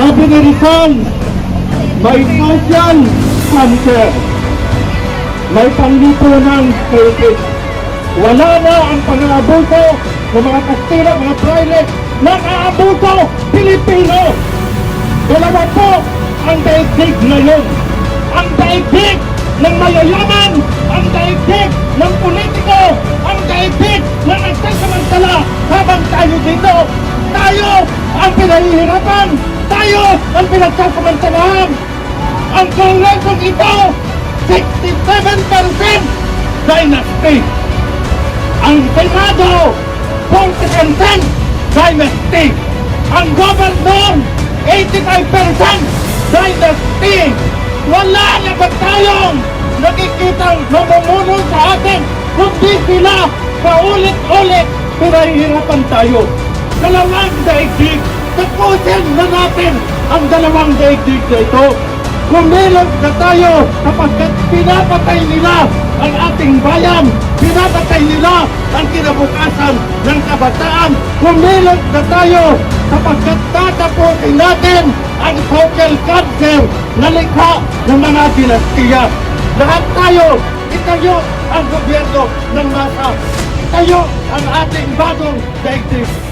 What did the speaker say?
Sabi ni Rizal, may social cancer. May panglipunan krisis. Wala na ang pang-aabuso ng mga Kastila, mga Trilet, nang-aabuso Pilipino. Dalawa po ang daigdig ngayon. Ang daigdig ng mayayaman, ang daigdig ng politiko, ang daigdig ng nagsasamantala habang tayo dito. Tayo ang pinahihirapan, tayo ang pinagsasamantalahan. Ang kongresong ito, 67% dynasty. Ang Senado, 40% dynasty. Ang governor, 85% dynasty. Wala na ba tayong nakikitang namumuno sa atin kundi sila paulit-ulit pinahihirapan tayo. Dalawang daigdig, tapusin na natin ang dalawang daigdig na ito. Kumilos na tayo kapagkat pinapatay nila ang ating bayan. Pinapatay nila ang kinabukasan ng kabataan. Kumilos na tayo kapagkat tatapusin natin ang social cancer na likha ng mga dinastiya. Lahat tayo, itayo ang gobyerno ng masa. Itayo ang ating bagong daigdig.